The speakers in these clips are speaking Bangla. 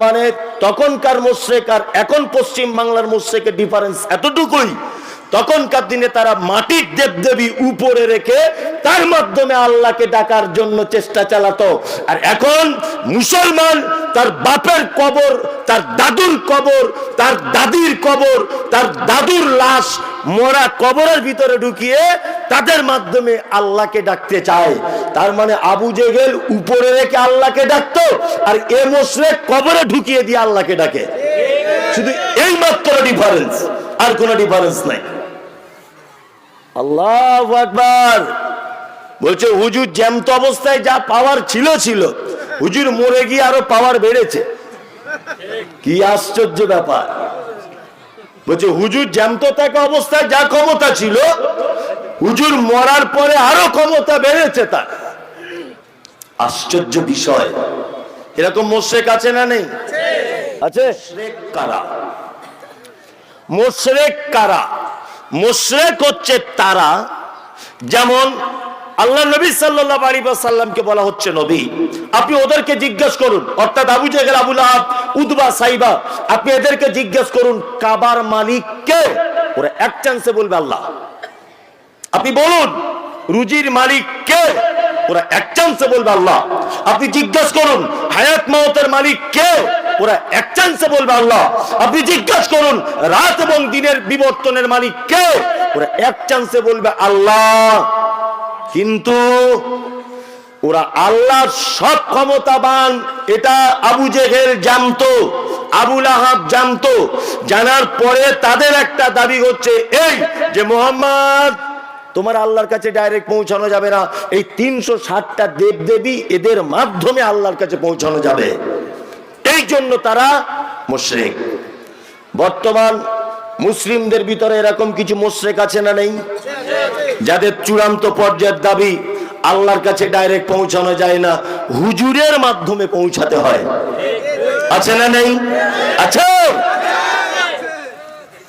মানে তখনকার মোশ্রেক আর এখন পশ্চিম বাংলার মোশ্রেকের ডিফারেন্স এতটুকুই তখনকার দিনে তারা মাটির দেবদেবী উপরে রেখে তার মাধ্যমে আল্লাহকে ডাকার জন্য চেষ্টা চালাতো। আর এখন মুসলমান তার বাপের কবর, তার দাদুর কবর, তার দাদির কবর, তার দাদুর লাশ মরা কবরের ভিতরে ঢুকিয়ে তাদের মাধ্যমে আল্লাহকে ডাকতে চায়। তার মানে আবু জেগেল উপরে রেখে আল্লাহকে ডাকতো আর এ মোশরেক কবরে ঢুকিয়ে দিয়ে আল্লাহকে ডাকে। শুধু এই মাত্র ডিফারেন্স আর কোনো ডিফারেন্স নাই। আল্লাহ আকবার। বলছে হুজুর জ্যান্ত অবস্থায় যা পাওয়ার ছিল ছিল। হুজুর মরে গিয়ে আরও পাওয়ার বেড়েছে। কি আশ্চর্য ব্যাপার। বলছে হুজুর জ্যান্ত থাকা অবস্থায় যা ক্ষমতা ছিল হুজুর মরার পরে আরও ক্ষমতা বেড়েছে তার। আশ্চর্য বিষয়। এরকম মোশেক আছে না নেই? আছে। কারা? মোশরেক কারা? মোশরেক হচ্ছে তারা, যেমন আল্লাহ নবী সাল্লাহ আলী সাল্লামকে বলা হচ্ছে নবী। আপনি ওদেরকে জিজ্ঞেস করুন, অর্থাৎ আবু জেগেল আবুল আহাব উদবা সাইবা, আপনি এদেরকে জিজ্ঞেস করুন, কাবার মালিক কে? ওরা এক চান্সে বলবে আল্লাহ। আপনি বলুন, রুজির মালিক কে? ওরা এক চান্সে বলবে আল্লাহ। আপনি জিজ্ঞেস করুন, হায়াত মাওতের মালিক কে? ওরা এক চান্সে বলবে আল্লাহ। আপনি জিজ্ঞাসা করুন, রাত এবং দিনের বিবর্তনের মালিক কে? ওরা এক চান্সে বলবে আল্লাহ। কিন্তু ওরা আল্লাহর সব ক্ষমতাবান, এটা আবু জেহেল জানতো আবুল আহাব জানতো। জানার পরে তাদের একটা দাবি হচ্ছে এই যে মোহাম্মদ তোমার আল্লাহর কাছে ডাইরেক্ট পৌঁছানো যাবে না। এই তিনশো ষাটটা দেব দেবী এদের মাধ্যমে আল্লাহর কাছে পৌঁছানো যাবে। এই জন্য তারা মুশরিক। বর্তমান মুসলিমদের ভিতরে এরকম কিছু মুশরিক আছে না নেই? যাদের চূড়ান্ত পর্যায়ের দাবি আল্লাহর কাছে ডাইরেক্ট পৌঁছানো যায় না, হুজুরের মাধ্যমে পৌঁছাতে হয়। আছে না নেই? আছে!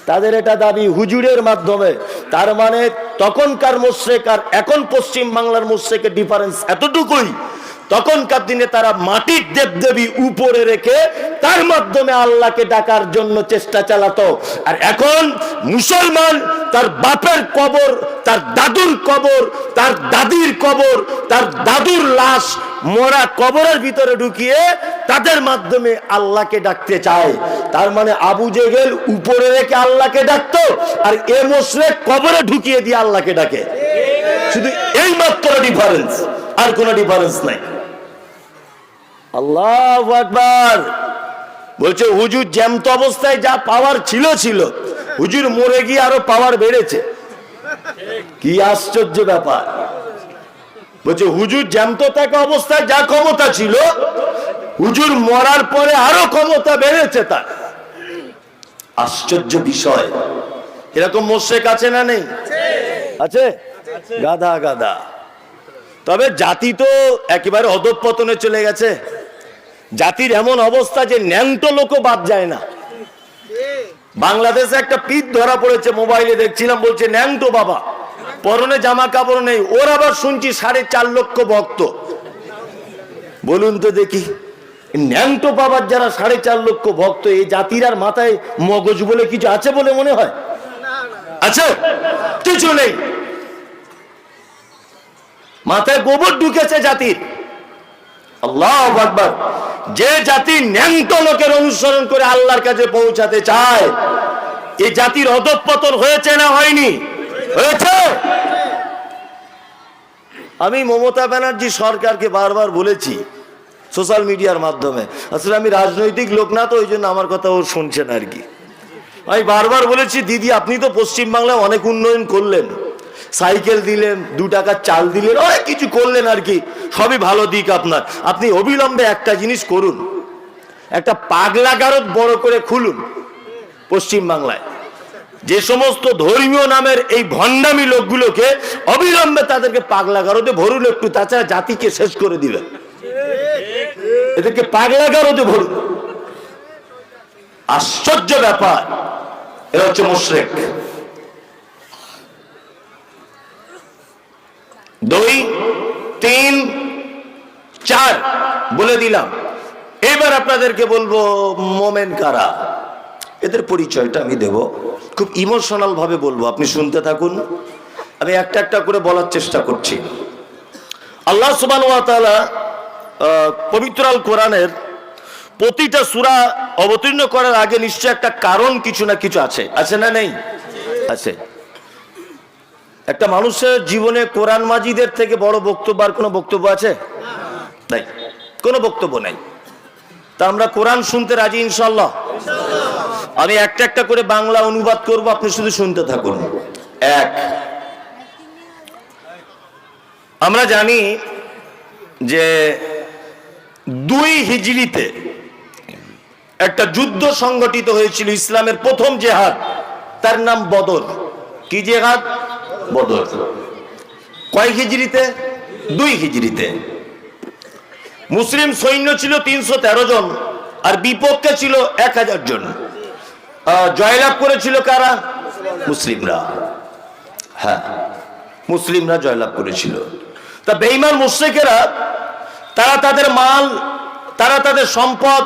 তাদের এটা দাবি হুজুরের মাধ্যমে। তার মানে তখনকার মোশ্রেক আর এখন পশ্চিম বাংলার মোশ্রেকের ডিফারেন্স এতটুকুই। তখনকার দিনে তারা মাটির দেবদেবী উপরে রেখে তার মাধ্যমে আল্লাহকে ডাকার জন্য চেষ্টা চালাতো। আর এখন মুসলমান তার বাপের কবর, তার দাদুর কবর, তার দাদির কবর, তার দাদুর লাশ মরা কবরের ভিতরে ঢুকিয়ে তাদের মাধ্যমে আল্লাহকে ডাকতে চায় তার মানে আবু জেগেল উপরে রেখে আল্লাহকে ডাকতো আর এ মোশরেক কবরে ঢুকিয়ে দিয়ে আল্লাহকে ডাকে। শুধু এই মাত্র ডিফারেন্স আর কোনো ডিফারেন্স নাই। আল্লাহ আকবার। বলছে, হুজুর, জ্যান্ত অবস্থায় যা পাওয়ার ছিল ছিল। হুজুর মরে গিয়ে আরও পাওয়ার বেড়েছে। কি আশ্চর্য ব্যাপার। বলছে, হুজুর, জ্যান্ত থাকা অবস্থায় যা ক্ষমতা ছিল, হুজুর মরার পরে আরও ক্ষমতা বেড়েছে তার। আশ্চর্য বিষয়। এরকম মোশেক আছে না নেই? আছে? গাধা গাধা। তবে জাতি তো একেবারে অধঃপতনে চলে গেছে। জাতির এমন অবস্থা যে ন্যাংটো লোকও বাদ যায় না। বাংলাদেশে একটা পিঠ ধরা পড়েছে, মোবাইলে দেখছিলাম, বলছে, ন্যাংটো বাবা। পরনে জামা কাপড় নেই, ওর আবার শুনছি সাড়ে চার লক্ষ ভক্ত। বলুন তো দেখি ন্যাংটো বাবার যারা সাড়ে চার লক্ষ ভক্ত, এই জাতির আর মাথায় মগজ বলে কিছু আছে বলে মনে হয়? আছে? কিছু নেই। মাথায় গোবর ঢুকেছে জাতির। আল্লাহ আকবার। যে জাতি ন্যাংট লোকের অনুসরণ করে আল্লাহর কাছে পৌঁছাতে চায় এই জাতির অধঃপতন হয়েছে না হয়নি? হয়েছে? আমি মমতা ব্যানার্জি সরকারকে বারবার বলেছি সোশ্যাল মিডিয়ার মাধ্যমে। আসলে আমি রাজনৈতিক লোক না তো, ওই জন্য আমার কথা ও শুনছেন আর কি। আমি বারবার বলেছি, দিদি, আপনি তো পশ্চিমবাংলায় অনেক উন্নয়ন করলেন। সাইকেল দিলেন, দু টাকার চাল দিলেন, অনেক কিছু করলেন আর কি। সবই ভালো দিক আপনার। আপনি অবিলম্বে একটা জিনিস করুন। একটা পাগলা গারদ বড় করে খুলুন পশ্চিম বাংলায় যে সমস্ত ধর্মীয় নামের এই ভণ্ডামি লোকগুলোকে অবিলম্বে তাদেরকে পাগলা গারদে ভরুন একটু, তাছাড়া জাতিকে শেষ করে দিবেন। এদেরকে পাগলা গারদে ভরুন। আশ্চর্য ব্যাপার, এরা হচ্ছে মুশরেক। দুই, তিন, চার, বলে দিলাম। এবার আপনাদেরকে বলব মোমেন কারা? এদের পরিচয়টা আমি দেব। খুব ইমোশনাল ভাবে বলব, আপনি শুনতে থাকুন। আমি একটা একটা করে বলার চেষ্টা করছি। আল্লাহ সুবান পবিত্র আল কোরআনের প্রতিটা সূরা অবতীর্ণ করার আগে নিশ্চয় একটা কারণ কিছু না কিছু আছে। আছে না নেই? আছে। একটা মানুষের জীবনে কোরআন মাজিদের থেকে বড় বক্তব্য আর কোনো বক্তব্য আছে? নাই। কোনো বক্তব্য নাই। তা আমরা কোরআন শুনতে রাজি ইনশাল্লাহ আমি একটা একটা করে বাংলা অনুবাদ করব, আপনি শুধু শুনতে থাকুন। এক, আমরা জানি যে দুই হিজড়িতে একটা যুদ্ধ সংগঠিত হয়েছিল ইসলামের প্রথম জেহাদ, তার নাম বদর। কি জেহাদ? বদর। কয় হিজড়িতে? দুই হিজড়িতে। মুসলিম সৈন্য ছিল তিনশো তেরো জন আর বিপক্ষে ছিল এক হাজার জন। জয়লাভ করেছিল কারা? মুসলিমরা। হ্যাঁ মুসলিমরা জয়লাভ করেছিল। তা বেইমান মুশ্রিকেরা, তারা তাদের মাল, তারা তাদের সম্পদ,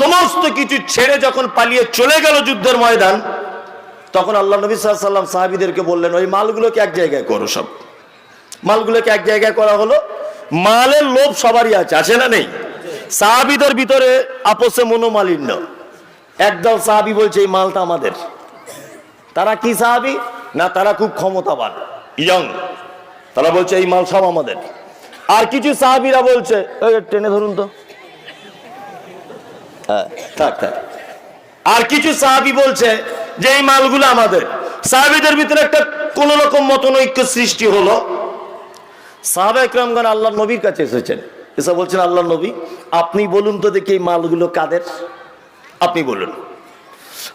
সমস্ত কিছু ছেড়ে যখন পালিয়ে চলে গেল যুদ্ধের ময়দান, তখন আল্লাহ নবী সাল্লাম সাহাবিদেরকে বললেন, ওই মালগুলোকে এক জায়গায় করো সব। মালগুলোকে এক জায়গায় করা হলো মালের লোভ সবারই আছে আছে না নেই? সাহাবিদের ভিতরে আপসে মনোমালিন্য। একদল সাহাবি বলছে এই মালটা আমাদের। তারা কি সাহাবি? না তারা খুব ক্ষমতাবান ইয়ং তারা বলছে এই মাল সব আমাদের। আর কিছু সাহাবিরা বলছে "এই, টেনে ধরুন তো। হ্যাঁ থাক আর কিছু সাহাবি বলছে যে এই মালগুলো আমাদের। সাহাবিদের ভিতরে একটা কোন রকম মতনৈক্য সৃষ্টি হলো। সাহাবা একরামগণ আল্লাহ নবীর কাছে এসেছেন। এসে বলছেন আল্লাহ নবী আপনি বলুন তো দেখি এই মালগুলো কাদের? আপনি বলুন।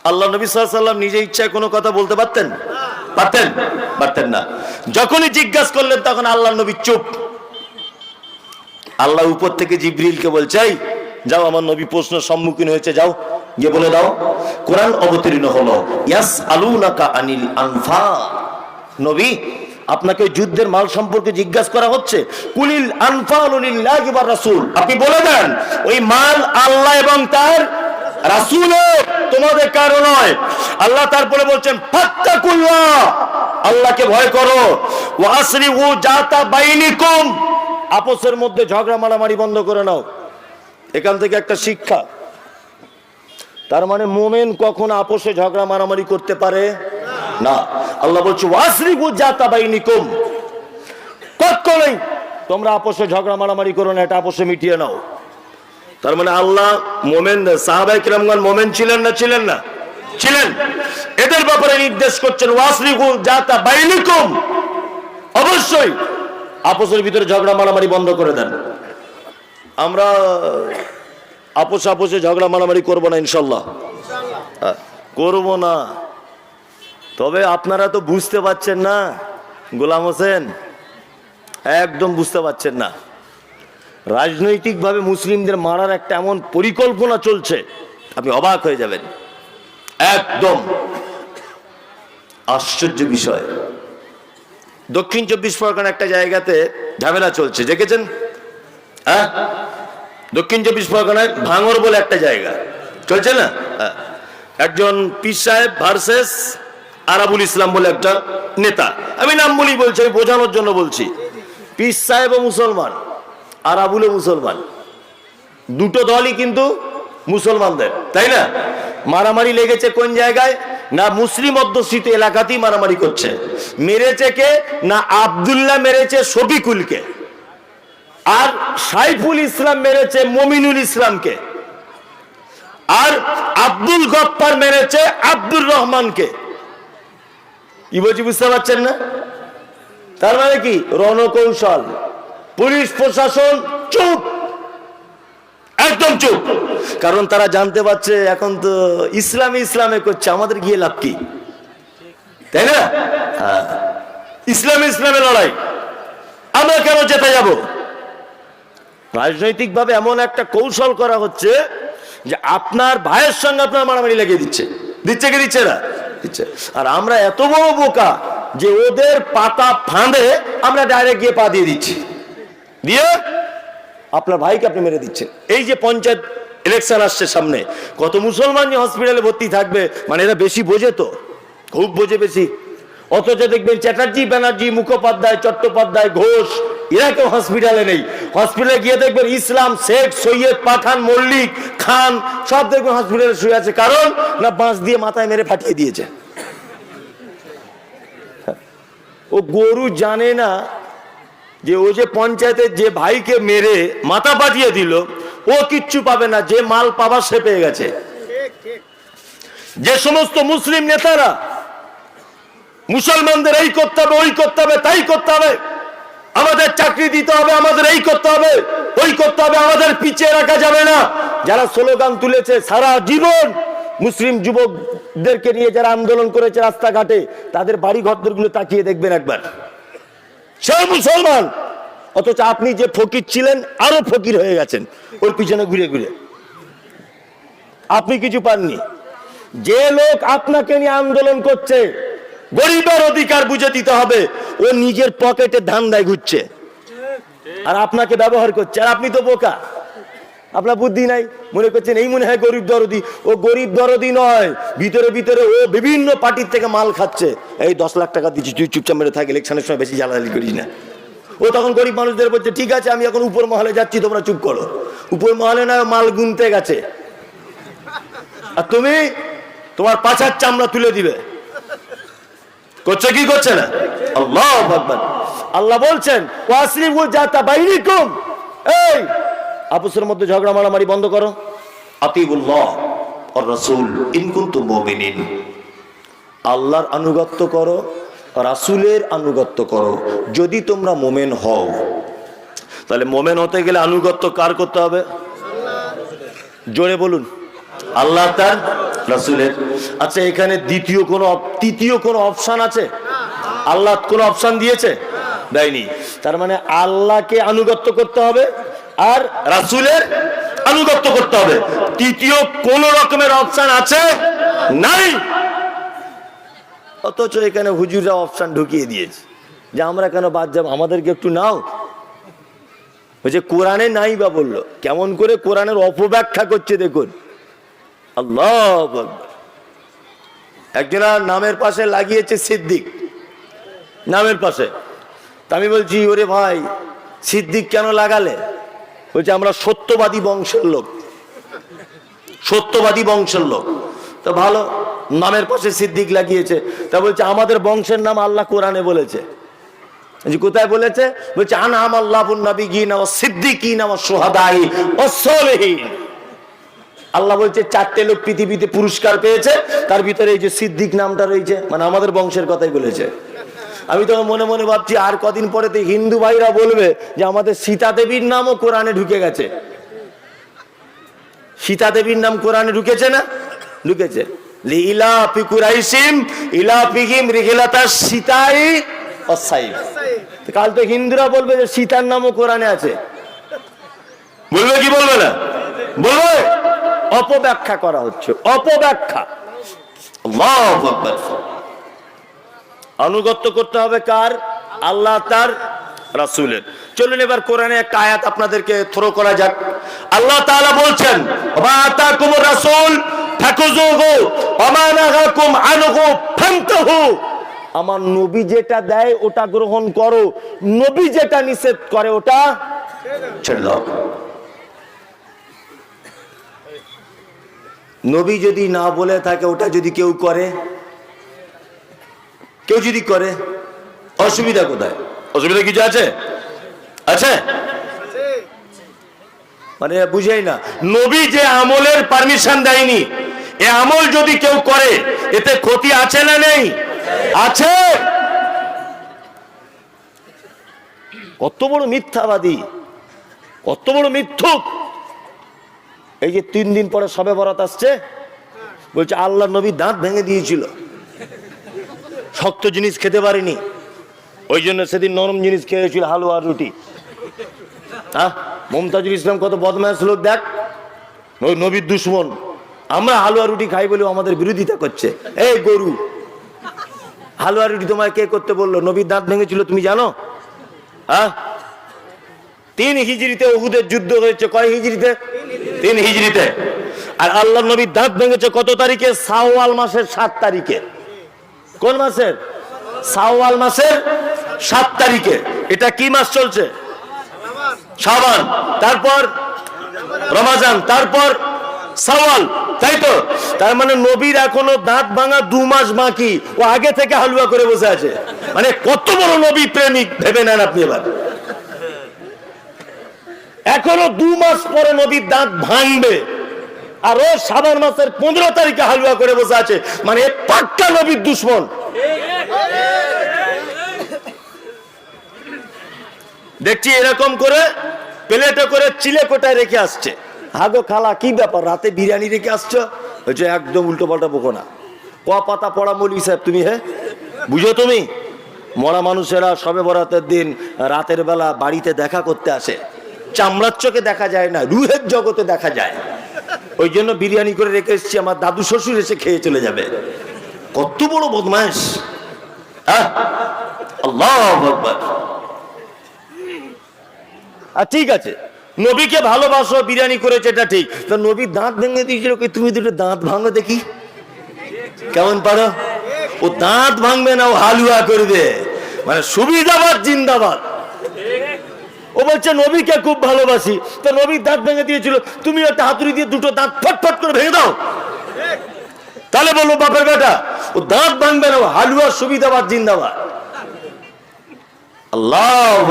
আল্লাহ নবী সাল্লাম নিজে ইচ্ছায় কোনো কথা বলতে পারতেন? পারতেন? পারতেন না। যখনই জিজ্ঞাসা করলেন তখন আল্লাহ নবী চুপ। আল্লাহ উপর থেকে জিব্রিলকে বলছে "এই, যাও আমার নবী প্রশ্ন সম্মুখীন হয়েছে যাও গিয়ে বলে দাও। কোরআন অবতীর্ণ হলো ইয়াস আলুনাকা আনিল আনফা। নবী আপনাকে যুদ্ধের মাল সম্পর্কে জিজ্ঞাসা করা হচ্ছে, কুলিল আনফাল লিল্লাহি ওয়ার রাসূল। আপনি বলে দেন, ওই মাল আল্লাহ এবং তার রাসূলের, তোমাদের কারও নয়। আল্লাহ তারপরে বলছেন, ফাত্তাকুল্লাহ, আল্লাহকে ভয় করো। ওয়া আসরিহু জাতা বাইনিকুম। আপসের মধ্যে ঝগড়া মারামারি বন্ধ করে নাও। এখান থেকে একটা শিক্ষা। তার মানে মোমেন কখন আপোষে ঝগড়া মারামারি করতে পারে? না। আল্লাহ বলছে ওয়াসরিগু জাতা বাইনিকুম। কখনোই তোমরা আপোষে ঝগড়া মারামারি করো না, এটা আপোষে মিটিয়ে নাও। তার মানে আল্লাহ মোমেন সাহাবাই কিরামগণ মোমেন ছিলেন না ছিলেন না? ছিলেন। এদের ব্যাপারে নির্দেশ করছেন ওয়াসরিগু জাতা বাইনিকুম। অবশ্যই আপোষের ভিতরে ঝগড়া মারামারি বন্ধ করে দেন। আমরা আপোষ আপোষে ঝগড়া মারামারি করব না, ইনশাল্লাহ। করব না। তবে আপনারা তো বুঝতে পারছেন না, গোলাম হোসেন, একদম বুঝতে পারছেন না। রাজনৈতিকভাবে মুসলিমদের মারার একটা এমন পরিকল্পনা চলছে, আপনি অবাক হয়ে যাবেন। একদম। আশ্চর্য বিষয়। দক্ষিণ চব্বিশ পরগনা একটা জায়গাতে ঝামেলা চলছে, দেখেছেন? হ্যাঁ? দক্ষিণ চব্বিশ পরগনায় ভাঙর বলে একটা জায়গা। চলছে না? হ্যাঁ। একজন পীর সাহেব ভার্সেস আরাবুল ইসলাম বলে একটা নেতা। আমি নাম বলি, বলছি, আমি বোঝানোর জন্য বলছি। পিস সাহেব মুসলমান আরাবুল ও মুসলমান। দুটো দলই কিন্তু মুসলমানদের, তাই না? মারামারি লেগেছে কোন জায়গায়? না মুসলিম অধ্যুষিত এলাকাতেই মারামারি করছে। মেরেছে কে? না আবদুল্লাহ মেরেছে শফিকুলকে। আর সাইফুল ইসলাম মেরেছে মমিনুল ইসলামকে। আর আব্দুল গপ্পার মেরেছে আব্দুর রহমানকে। কি বুঝতে পারছেন না? তার মানে কি? রণকৌশল। পুলিশ, প্রশাসন, চুপ! একদম চুপ! কারণ তারা জানতে পারছে, এখন তো ইসলামে ইসলামে করছে, আমাদের গিয়ে লাভ কি? তাই না? হ্যাঁ। ইসলামে ইসলামে লড়াই। আমরা কেন যেতে যাব? রাজনৈতিকভাবে এমন একটা কৌশল করা হচ্ছে যে আপনার ভাইয়ের সঙ্গে আপনার মারামারি লাগিয়ে দিচ্ছে। দিচ্ছে কি দিচ্ছে না? দিচ্ছে। আর আমরা এত বড় বোকা যে ওদের পাতা ফাঁদে আমরা ডাইরেক্ট গিয়ে পা দিয়ে দিচ্ছি। দিয়ে আপনার ভাইকে আপনি মেরে দিচ্ছেন। এই যে পঞ্চায়েত ইলেকশন আসছে সামনে, কত মুসলমান যে হসপিটালে ভর্তি থাকবে মানে এরা বেশি বোঝে তো, খুব বোঝে বেশি। অথচ দেখবেন চ্যাটার্জি ব্যানার্জি, মুখোপাধ্যায়, চট্টোপাধ্যায়, ঘোষ, এরা কেউ হসপিটালে নেই। হসপিটালে গিয়ে দেখবেন ইসলাম, শেখ, সৈয়দ, পাঠান, মল্লিক, খান, সব দেখবেন হসপিটালে শুয়ে আছে। কারণ না বাঁশ দিয়ে মাথায় মেরে ফাটিয়ে দিয়েছে। ও গরু জানে না যে ও যে পঞ্চায়েতের যে ভাইকে মেরে মাথা পাঠিয়ে দিল, ও কিচ্ছু পাবে না, যে মাল পাবার সে পেয়ে গেছে। যে সমস্ত মুসলিম নেতারা, মুসলমানদের এই করতে হবে, ওই করতে হবে, তাই করতে হবে। আমাদের চাকরি দিতে হবে, আমাদের এই করতে হবে, ওই করতে হবে, আমাদের পিছিয়ে রাখা যাবে না। যারা স্লোগান তুলেছে, সারা জীবন মুসলিম যুবকদেরকে নিয়ে যারা আন্দোলন করেছে রাস্তাঘাটে, তাদের বাড়ি ঘরগুলো তাকিয়ে দেখবেন একবার। সে মুসলমান, অথচ আপনি যে ফকির ছিলেন, আরও ফকির হয়ে গেছেন, ওর পিছনে ঘুরে ঘুরে। আপনি কিছু পাননি। যে লোক আপনাকে নিয়ে আন্দোলন করছে গরিবের অধিকার বুঝে দিতে হবে। ও নিজের পকেটে ধান দেয় ঘুরছে। আর আপনাকে ব্যবহার করছে। আর আপনি তো বোকা। আপনার বুদ্ধি নাই? মনে করছেন, এই মনে হয় গরিব দরদি। ও গরিব দরদি নয়। ভিতরে ভিতরে ও বিভিন্ন পার্টির থেকে মাল খাচ্ছে। এই দশ লাখ টাকা দিচ্ছি তুই চুপচাপ মেরে থাক, ইলেকশনের সময় বেশি জ্বালালি করিস না। ও তখন গরিব মানুষদের বলছে, ঠিক আছে, আমি এখন উপর মহলে যাচ্ছি, তোমরা চুপ করো। উপর মহলে না মাল গুনতে গেছে। আর তুমি তোমার পাছার চামড়া তুলে দিবে। করছে কি করছে না? আল্লাহ আকবার। আল্লাহ বলছেন ওয়াসরিফু জাতা বাইরিকুম এই, আপুসের মধ্যে ঝগড়া মারামারি বন্ধ করো। আতিবুল্লাহ আর রাসূল, ইন কুনতুম মুমিনিন। আল্লাহর আনুগত্য করো, রাসূলের আনুগত্য করো। যদি তোমরা মোমেন হও, তাহলে মোমেন হতে গেলে আনুগত্য কার করতে হবে? জোরে বলুন। আল্লাহ তার রাসূলের। আচ্ছা এখানে দ্বিতীয় কোনো তৃতীয় কোনো অপশন আছে? আল্লাহ কোনো অপশন দিয়েছে? দেয়নি। তার মানে আল্লাহকে আনুগত্য করতে হবে আর রাসূলের আনুগত্য করতে হবে। তৃতীয় কোন রকমের অপশন আছে? নাই। অথচ এখানে হুজুরা অপশন ঢুকিয়ে দিয়েছে। যে আমরা কেন বাদ যাব? আমাদেরকে একটু নাও। বলছে কোরআনে নাই বা বলল। কেমন করে কোরআনের অপব্যাখ্যা করছে দেখুন। আল্লাহ আকবার। একজনা নামের পাশে লাগিয়েছে সিদ্দিক। নামের পাশে। তা আমি বলছি, ওরে ভাই, সিদ্দিক কেন লাগালে? বলছে, আমরা সত্যবাদী বংশের লোক। সত্যবাদী বংশের লোক। তো ভালো, নামের পাশে সিদ্দিক লাগিয়েছে। তা বলছে, আমাদের বংশের নাম আল্লাহ কোরআনে বলেছে। কোথায় বলেছে? বলছে আনাম আল্লাহুন নবিগিন ও সিদ্দিকিন ও সুহাদাই ও সলিহিন। আল্লাহ বলছে, চারটে লোক পৃথিবীতে পুরস্কার পেয়েছে, তার ভিতরে এই যে সিদ্দিক নামটা রয়েছে মানে আমাদের বংশের কথাই বলেছে। আমি তো মনে মনে ভাবছি, আর কদিন পরে তো হিন্দু ভাইরা বলবে যে আমাদের সীতা দেবীর নামও কোরআনে ঢুকে গেছে। সীতা দেবীর নাম কোরআনে ঢুকেছে না? ঢুকেছে। ইলা পিকুরাইসিম ইলা পিহিম রিহিলাতা সীতাই অসাইব কাল তো হিন্দুরা বলবে যে সীতার নামও কোরআনে আছে। বলবে কি বলবে না? অপব্যাখ্যা করা হচ্ছে। অপব্যাখ্যা। আনুগত্য করতে হবে কার? আল্লাহ তার রাসূলের। চলুন এবার কোরআনে একটা আয়াত আপনাদেরকে থ্রো করা যাক। আল্লাহ তাআলা বলছেন রাসূল আমার নবী যেটা দেয়, ওটা গ্রহণ করো। নবী যেটা নিষেধ করে, ওটা ছেড়ে দাও। নবী যদি না বলে থাকে, ওটা যদি কেউ করে? কেউ যদি করে? অসুবিধা কোথায়? অসুবিধা কিছু আছে? আছে? মানে বুঝাই না। নবী যে আমলের পারমিশন দেয়নি, এ আমল যদি কেউ করে, এতে ক্ষতি আছে না নেই? আছে! কত বড় মিথ্যাবাদী, কত বড় মিথ্যুক! এই যে তিন দিন পরে সবে বরাত আসছে, বলছে আল্লাহ নবী দাঁত ভেঙে দিয়েছিল। শক্ত জিনিস খেতে পারেনি। ওই জন্য সেদিন নরম জিনিস খেয়েছিল হালুয়া রুটি। হ্যাঁ মমতাজুল ইসলাম কত বদমাস লোক, দেখ। ওই নবীর দুশ্মন। আমরা হালুয়া রুটি খাই বলে আমাদের বিরোধিতা করছে। এই গরু, হালুয়া রুটি তোমায় কে করতে বলল? নবীর দাঁত ভেঙেছিল, তুমি জানো? হ্যাঁ তিন হিজড়িতে ওহুদের যুদ্ধ হয়েছে। কয় হিজড়িতে? তিন হিজড়িতে। আর আল্লাহ নবীর দাঁত ভেঙেছে কত তারিখে? সাওয়াল মাসের সাত তারিখে। কোন মাসের? সাওয়াল মাসের সাত তারিখে। এটা কি মাস চলছে? শাবান। তারপর রমাজান। তারপর সাওয়াল। তাই তো? তার মানে নবীর এখনও দাঁত ভাঙা দু মাস বাকি। ও আগে থেকে হালুয়া করে বসে আছে। মানে কত বড় নবী প্রেমিক ভেবে নেন আপনি এবার। এখনও দু মাস পরে নবীর দাঁত ভাঙবে। আর ও সাবান মাসের পনেরো তারিখে হালুয়া করে বসে আছে। মানে পাক্কা নবীর দুশ্মন। দেখছি এরকম করে প্লেটে করে চিলে কোটায় রেখে আসছে। হাগো খালা, কি ব্যাপার? রাতে বিরিয়ানি রেখে আসছো? হচ্ছে একদম উল্টো পাল্টা বকো না। ক পাতা পড়া মৌলী সাহেব তুমি হ্যাঁ? বুঝো তুমি? মরা মানুষেরা সবে বরাতের দিন রাতের বেলা বাড়িতে দেখা করতে আসে। চামড়ার চোখে দেখা যায় না, রুহের জগতে দেখা যায়। ওই জন্য বিরিয়ানি করে রেখে এসেছি, আমার দাদু শ্বশুর এসে খেয়ে চলে যাবে। কত বড় বদমাস আল্লাহ ঠিক আছে, নবীকে ভালোবাসো, বিরিয়ানি করেছে, এটা ঠিক। তো নবীর দাঁত ভেঙে দিয়েছিল কি? তুমি দুটো দাঁত ভাঙো দেখি। কেমন পারো? ও দাঁত ভাঙবে না, ও হালুয়া করবে। মানে সুবিধাবাদ, জিন্দাবাদ। ও বলছে, নবীকে খুব ভালোবাসি। তো নবীর দাঁত ভেঙে দিয়েছিল। তুমি একটা হাতুড়ি দিয়ে দুটো দাঁত ফটফট করে ভেঙে দাও। তাহলে বলব বাপের বেটা, ও দাঁত ভাঙবে না হালুয়া সুবিধাবাদ জিন্দাবাদ। আল্লাহ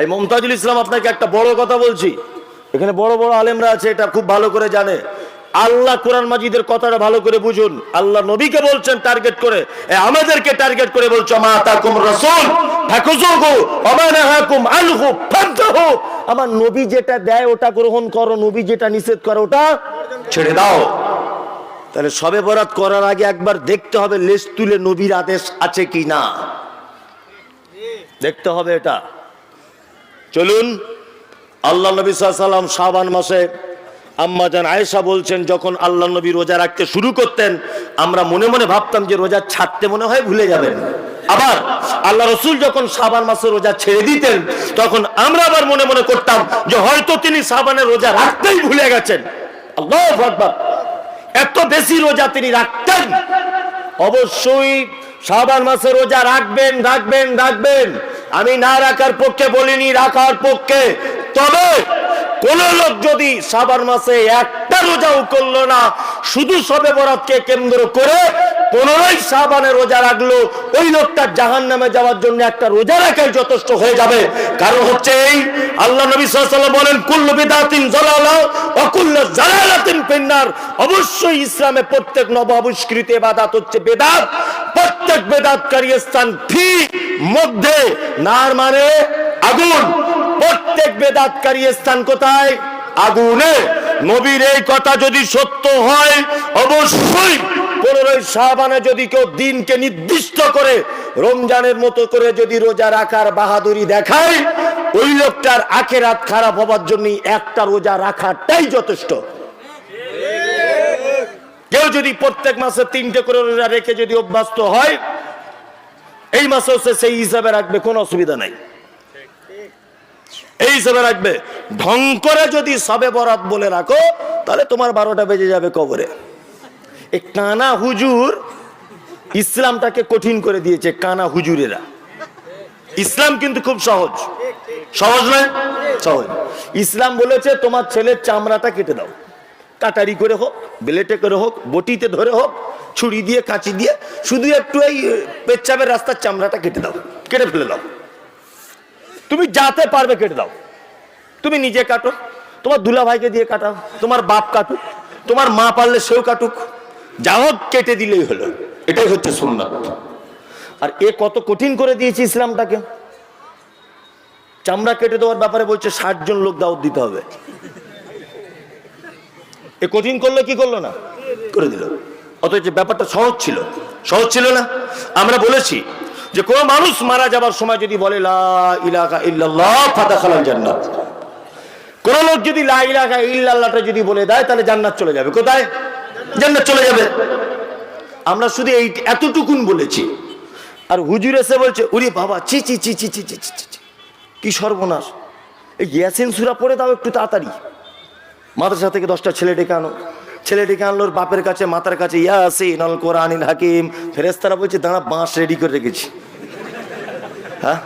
এই মমতাজুল ইসলাম আপনাকে একটা বড় কথা বলছি। এখানে বড় বড় আলেমরা আছে, এটা খুব ভালো করে জানে। আল্লাহ কোরআন মাজিদের কথাটা ভালো করে বুঝুন। আল্লাহ নবীকে বলছেন টার্গেট করে। আমাদেরকে টার্গেট করে বলছো, মা তাকুম রাসূল আমার নবী যেটা দেয়, ওটা গ্রহণ করো, নবী যেটা নিষেধ করো, ওটা ছেড়ে দাও। তাহলে সবে বরাত করার আগে একবার দেখতে হবে লেস তুলে নবীর আদেশ আছে কি না। দেখতে হবে এটা। চলুন, আল্লাহ নবী সাল্লাম শাবান মাসে আম্মাজান আয়েশা বলছেন, যখন আল্লাহ নবী রোজা রাখতে শুরু করতেন, আমরা মনে মনে ভাবতাম যে রোজা ছাড়তে মনে হয় ভুলে যাবেন। আবার আল্লাহ রসুল যখন সাবান মাসে রোজা ছেড়ে দিতেন, তখন আমরা আবার মনে মনে করতাম যে হয়তো তিনি সাবানের রোজা রাখতেই ভুলে গেছেন। এত বেশি রোজা তিনি রাখতেন। অবশ্যই সাবান মাসে রোজা রাখবেন রাখবেন রাখবেন। আমি না রাখার পক্ষে বলিনি, রাখার পক্ষে। তবে কোন লোক যদি সাবান মাসে একটা রোজাও করল না, শুধু সবে বরাতকে কেন্দ্র করে পনেরোই সাবানে রোজা রাখল, ওই লোকটা জাহান নামে যাওয়ার জন্য একটা রোজা রাখাই যথেষ্ট হয়ে যাবে। কারণ হচ্ছে এই, আল্লাহ নবী সাল্লাল্লাহু বলেন, কুল্লু বিদাতিন জালালা ওয়া কুল্লু জালালাতিন ফিন্নার। অবশ্যই ইসলামে প্রত্যেক নব আবিষ্কৃত ইবাদত হচ্ছে বেদাত। প্রত্যেক বেদাতকারী স্থান ফি মধ্যে, নার মানে আগুন। প্রত্যেক বেদাতকারী স্থান কোথায়? আগুনে। নবীর এই কথা যদি সত্য হয়, অবশ্যই পনেরোই শাহবানে যদি কেউ দিনকে নির্দিষ্ট করে, রমজানের মতো করে যদি রোজা রাখার বাহাদুরি দেখায়, ওই লোকটার আখেরাত খারাপ হবার জন্য একটা রোজা রাখাটাই যথেষ্ট। কেউ যদি প্রত্যেক মাসে তিনটে করে রোজা রেখে যদি অভ্যস্ত হয়, এই মাসেও সে সেই হিসাবে রাখবে, কোনো অসুবিধা নাই। এই হিসাবে রাখবে। ঢং করে যদি সবে বরাত বলে রাখো, তাহলে তোমার বারোটা বেজে যাবে কবরে। এই কানা হুজুর ইসলামটাকে কঠিন করে দিয়েছে, কানা হুজুরেরা। ইসলাম কিন্তু খুব সহজ। সহজ নয়? সহজ। ইসলাম বলেছে, তোমার ছেলের চামড়াটা কেটে দাও। কাটারি করে হোক, বেলেটে করে হোক, বটিতে ধরে হোক, ছুরি দিয়ে, কাঁচি দিয়ে, শুধু একটু এই পেচ্ছাপের রাস্তার চামড়াটা কেটে দাও, কেটে ফেলে দাও। তুমি যাতে পারবে কেটে দাও। তুমি নিজে কাটো, তোমার দুলা ভাইকে দিয়ে কাটাও, তোমার বাপ কাটুক, তোমার মা পারলে সেও কাটুক, যা হোক কেটে দিলেই হলো। এটাই হচ্ছে সুন্নাত। আর এ কত কঠিন করে দিয়েছে ইসলামটাকে। চামড়া কেটে দেওয়ার ব্যাপারে বলছে, ষাট জন লোক দাওয়াত দিতে হবে। এ কঠিন করল, কি করল না? করে দিল। অথচ ব্যাপারটা সহজ ছিল। সহজ ছিল না। আমরা বলেছি যে কোন মানুষ মারা যাবার সময় যদি বলে ইল্লাল্লাহ ফাদাখালাল জান্নাত। কোন লোক যদি লা ইল্লাল্লাহটা যদি বলে দেয় তাহলে জান্নাত চলে যাবে। কোথায়? জান্নাত চলে যাবে। আমরা শুধু এই এতটুকুন বলেছি। আর হুজুর এসে বলছে উরি বাবা চি চি চি চি চি চি চি চি, চি। কি সর্বনাশ। এই ইয়াসিন সুরা পড়ে দাও একটু তাড়াতাড়ি। মাদ্রাসা থেকে দশটা ছেলে ডেকে আনো। ছেলে ডেকে আনলো বাপের কাছে, মাতার কাছে, ইয়াসিন আল কোরআনিল হাকিম। ফেরেস্তারা বলছে, দাঁড়া, বাঁশ রেডি করে রেখেছি। হ্যাঁ?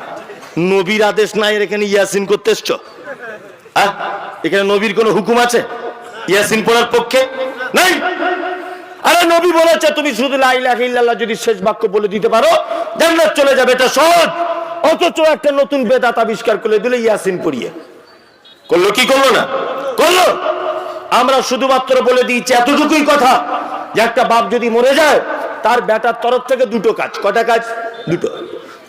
নবীর আদেশ নাই এখানে ইয়াসিন করতে এসছ? হ্যাঁ? এখানে নবীর কোনো হুকুম আছে? ইয়াসিন পড়ার পক্ষে? নাই? আরে নবী বলেছে, তুমি শুধু লা ইলাহা ইল্লাল্লাহ যদি শেষ বাক্য বলে দিতে পারো, জান্নাত চলে যাবে। এটা সহজ। অথচ একটা নতুন বেদাত আবিষ্কার করে দিলে ইয়াসিন পড়িয়ে। করল কি করল না? করল। আমরা শুধুমাত্র বলে দিয়েছি এতটুকুই কথা যে একটা বাপ যদি মরে যায়, তার বেটার তরফ থেকে দুটো কাজ। কটা কাজ? দুটো।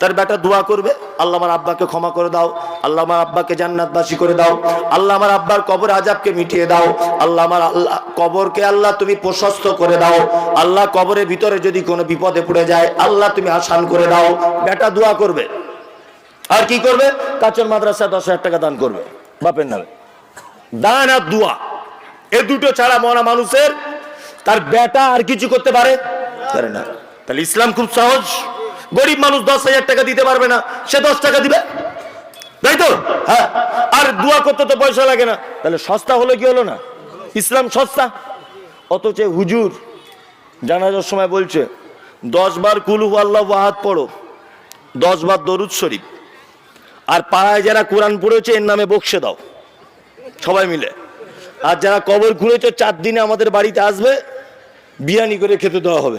তার বেটা দোয়া করবে, আল্লাহ আমার আব্বাকে ক্ষমা করে দাও, আল্লাহ আমার আব্বাকে জান্নাতবাসী করে দাও, আল্লাহ আমার আব্বার কবর আজাবকে মিটিয়ে দাও, আল্লাহ আমার আল্লাহ কবরকে আল্লাহ তুমি প্রশস্ত করে দাও, আল্লাহ কবরের ভিতরে যদি কোনো বিপদে পড়ে যায়, আল্লাহ তুমি আসান করে দাও। বেটা দোয়া করবে। আর কি করবে? কাচন মাদ্রাসা দশ হাজার টাকা দান করবে। বাপের নামে। দান আর দোয়া। এ দুটো ছাড়া মরা মানুষের তার বেটা আর কিছু করতে পারে? না। তাহলে ইসলাম খুব সহজ। গরিব মানুষ দশ হাজার টাকা দিতে পারবে না, সে দশ টাকা দিবে? তাই তো? হ্যাঁ। আর দোয়া করতে তো পয়সা লাগে না। তাহলে সস্তা হলো কি হলো না? ইসলাম সস্তা। অথচ হুজুর জানাজার সময় বলছে, দশ বার কুলু আল্লাহ ওয়াহাদ পড়ো, দশ বার দরুদ শরীফ। আর পাড়ায় যারা কোরআন পড়েছে, এর নামে বকশে দাও। সবাই মিলে। আর যারা কবর খুঁড়েছে চার দিনে আমাদের বাড়িতে আসবে, বিরিয়ানি করে খেতে দেওয়া হবে।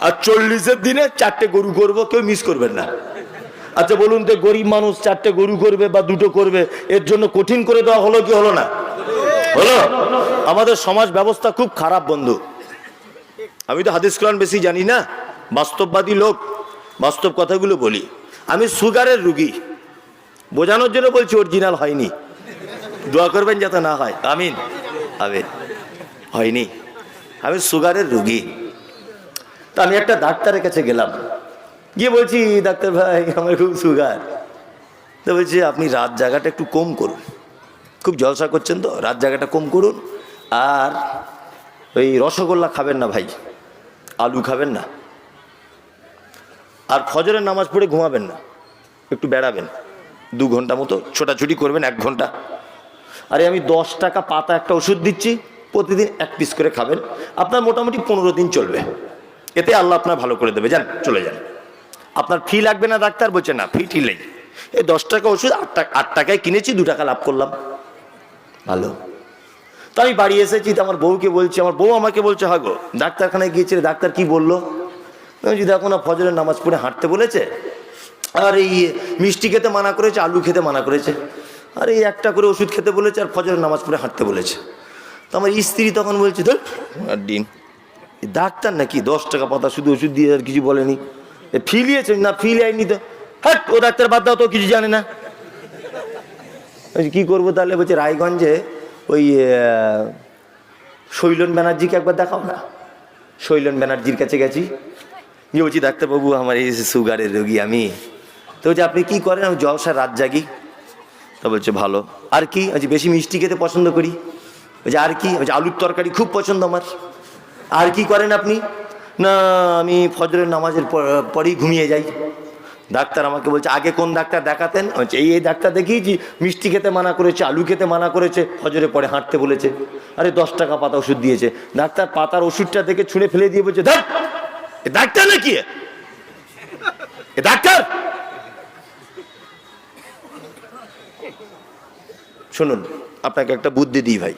আর চল্লিশের দিনে চারটে গরু করব, কেউ মিস করবেন না। আচ্ছা বলুন তো, গরিব মানুষ চারটে গরু করবে বা দুটো করবে, এর জন্য কঠিন করে দেওয়া হলো কি হলো না? হলো? আমাদের সমাজ ব্যবস্থা খুব খারাপ, বন্ধু। আমি তো হাদিস কোরআন বেশি জানি না। বাস্তববাদী লোক, বাস্তব কথাগুলো বলি। আমি সুগারের রুগী। বোঝানোর জন্য বলছি অরিজিনাল হয়নি। দোয়া করবেন যাতে না হয়। আমিন। আমিন হয়নি। আমি সুগারের রুগী। তা আমি একটা ডাক্তারের কাছে গেলাম। গিয়ে বলছি, ডাক্তার ভাই, আমার খুব সুগার। তো বলছি, আপনি রাত জায়গাটা একটু কম করুন। খুব জলসা করছেন তো, রাত জায়গাটা কম করুন। আর ওই রসগোল্লা খাবেন না ভাই, আলু খাবেন না। আর ফজরের নামাজ পড়ে ঘুমাবেন না, একটু বেড়াবেন। দু ঘণ্টা মতো ছোটাছুটি করবেন, এক ঘণ্টা। আরে আমি দশ টাকা পাতা একটা ওষুধ দিচ্ছি, প্রতিদিন এক পিস করে খাবেন। আপনার মোটামুটি পনেরো দিন চলবে। এতে আল্লাহ আপনার ভালো করে দেবে। যান, চলে যান। আপনার ফি লাগবে না ডাক্তার? বলছে, না ফি টি নেই। এই দশ টাকা ওষুধ, আট টাকা, আট টাকায় কিনেছি, দু টাকা লাভ করলাম। ভালো। তো আমি বাড়ি এসেছি, তো আমার বউকে বলছি, আমার বউ আমাকে বলছে হাগো ডাক্তারখানায় গিয়েছিলে, ডাক্তার কি বলল? বলছি, দেখো না, ফজরের নামাজ পড়ে হাঁটতে বলেছে, আর এই মিষ্টি খেতে মানা করেছে, আলু খেতে মানা করেছে। আর এই একটা করে ওষুধ খেতে বলেছে আর ফজরের নামাজ পড়ে হাঁটতে বলেছে। তো আমার স্ত্রী তখন বলছে ধর আর ডিম। ডাক্তার নাকি দশ টাকা পাতা শুধু ওষুধ দিয়ে আর কিছু বলেনি। এ ফিলিয়েছে না ফিল আইনি তো। হ্যাঁ ও ডাক্তার বাদ দাও তো কিছু জানে না। কি করব তাহলে? বলছে রায়গঞ্জে ওই শৈলন ব্যানার্জিকে একবার দেখাও না? শৈলন ব্যানার্জির কাছে গেছি। যে বলছি ডাক্তারবাবু আমার এই সুগারের রোগী আমি। তো বলছি আপনি কি করেন? আমি জলসা রাত জাগি। তো বলছে ভালো। আর কি বলছি বেশি মিষ্টি খেতে পছন্দ করি। বলছে আর কি বলছে আলুর তরকারি খুব পছন্দ আমার। আর কি করেন আপনি? না, আমি ফজরের নামাজের পরেই ঘুমিয়ে যাই। ডাক্তার আমাকে বলছে, আগে কোন ডাক্তার দেখাতেন? এই এই ডাক্তার দেখিয়েছি, মিষ্টি খেতে মানা করেছে, আলু খেতে মানা করেছে ফজরে পরে হাঁটতে বলেছে। আরে, দশ টাকা পাতা ওষুধ দিয়েছে। ডাক্তার পাতার ওষুধটা দেখে ছুঁড়ে ফেলে দিয়ে বলছে ডাক্তার নাকি ডাক্তার! শুনুন, আপনাকে একটা বুদ্ধি দিই ভাই।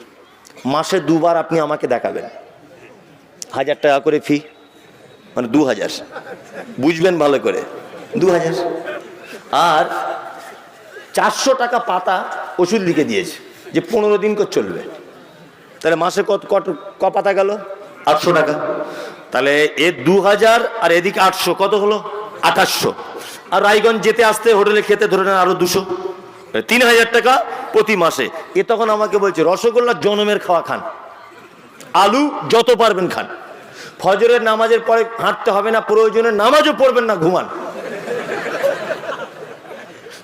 মাসে দুবার আপনি আমাকে দেখাবেন। হাজার টাকা করে ফি মানে দু হাজার। বুঝবেন ভালো করে, দু হাজার। আর চারশো টাকা পাতা ওষুধ লিখে দিয়েছে যে পনেরো দিন করে চলবে। তাহলে মাসে কত কত ক পাতা গেল? আটশো টাকা। তাহলে এ দু হাজার আর এদিকে আটশো, কত হলো? আঠাশশো। আর রায়গঞ্জ যেতে আসতে হোটেলে খেতে ধরে নেন আরও দুশো। তিন হাজার টাকা প্রতি মাসে। এ তখন আমাকে বলছে, রসগোল্লা জনমের খাওয়া খান। আলু যত পারবেন খান। ফজরের নামাজের পরে হাঁটতে হবে না, প্রয়োজনে নামাজও পড়বেন না, ঘুমান।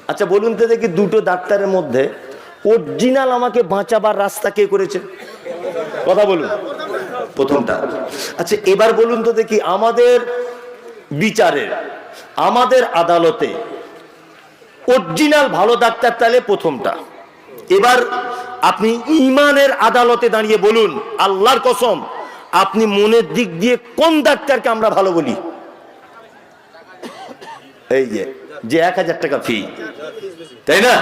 আচ্ছা বলুন তো দেখি দুটো ডাক্তারের মধ্যে অরিজিনাল আমাকে বাঁচাবার রাস্তা কে করেছে? কথা বলুন, প্রথমটা। আচ্ছা এবার বলুন তো দেখি আমাদের বিচারের, আমাদের আদালতে অরিজিনাল ভালো ডাক্তার তাহলে প্রথমটা। এবার আপনি ইমানের আদালতে দাঁড়িয়ে বলুন, আল্লাহর কসম, আপনি মনের দিক দিয়ে কোন ডাক্তারকে আমরা ভালো বলি? এই যে যে এক হাজার টাকা ফি তাই না?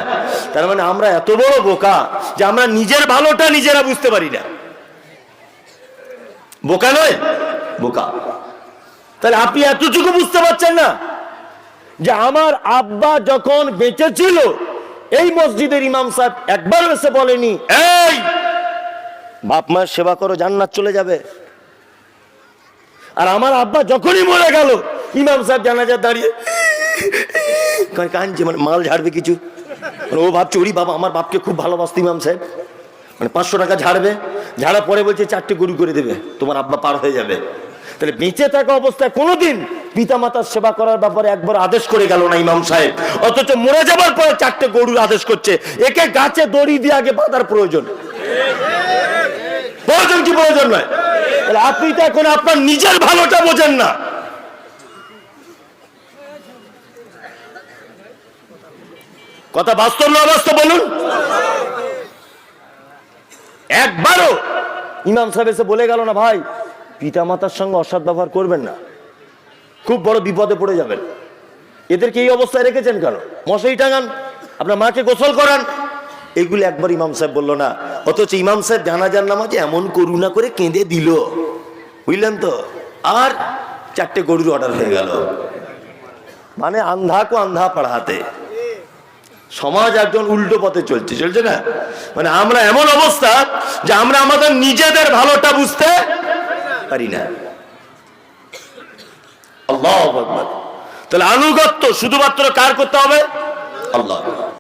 তার মানে আমরা এত বড় বোকা যে আমরা নিজের ভালোটা নিজেরা বুঝতে পারি না। বোকা নয়? বোকা। তাহলে আপনি এতটুকু বুঝতে পারছেন না যে আমার আব্বা যখন বেঁচে ছিল এই মসজিদের ইমাম সাহেব একবার এসে বলেনি, এই, বাপ মায়ের সেবা করো, জান্নাত চলে যাবে। আর আমার আব্বা যখনই মরে গেল, ইমাম সাহেব জানাজার দাঁড়িয়ে কান- কাঁদছে মানে মাল ঝাড়বে কিছু? মানে ও ভাবছে ওরি বাবা, আমার বাপকে খুব ভালোবাসত ইমাম সাহেব। মানে পাঁচশো টাকা ঝাড়বে ঝাড়া পরে বলছে, চারটে গরু করে দেবে, তোমার আব্বা পার হয়ে যাবে। তাহলে বেঁচে থাকা অবস্থায় কোনোদিন পিতা মাতার সেবা করার ব্যাপারে একবার আদেশ করে গেল না ইমাম সাহেব। অথচ মরে যাবার পরে চারটে গরুর আদেশ করছে। একে গাছে দড়ি দিয়ে আগে বাঁধার প্রয়োজন। প্রয়োজন কি প্রয়োজন নয়? তাহলে আপনি তো এখন আপনার নিজের ভালোটা বোঝেন না। কথা বাস্তব না অবাস্তব বলুন? একবারও ইমাম সাহেব এসে বলে গেল না, ভাই পিতা মাতার সঙ্গে অসৎ ব্যবহার করবেন না। খুব বড় বিপদে পড়ে যাবেন। এদেরকে এই অবস্থায় রেখেছেন কেন? মশাই টাঙান, আপনার মাকে গোসল করান। এগুলো একবার ইমাম সাহেব বলল, না, অথচ ইমাম সাহেব জানাজার নামাজে এমন করুণা করে কেঁদে দিল। বুঝলেন তো? আর চারটে গরুর অর্ডার হয়ে গেল। মানে আন্ধা কো আন্ধা পাড়াতে। সমাজ একজন উল্টো পথে চলছে চলছে না? মানে আমরা এমন অবস্থা যে আমরা আমাদের নিজেদের ভালোটা বুঝতে পারি না। আল্লাহ তাহলে আনুগত্য শুধুমাত্র কার করতে হবে? আল্লাহ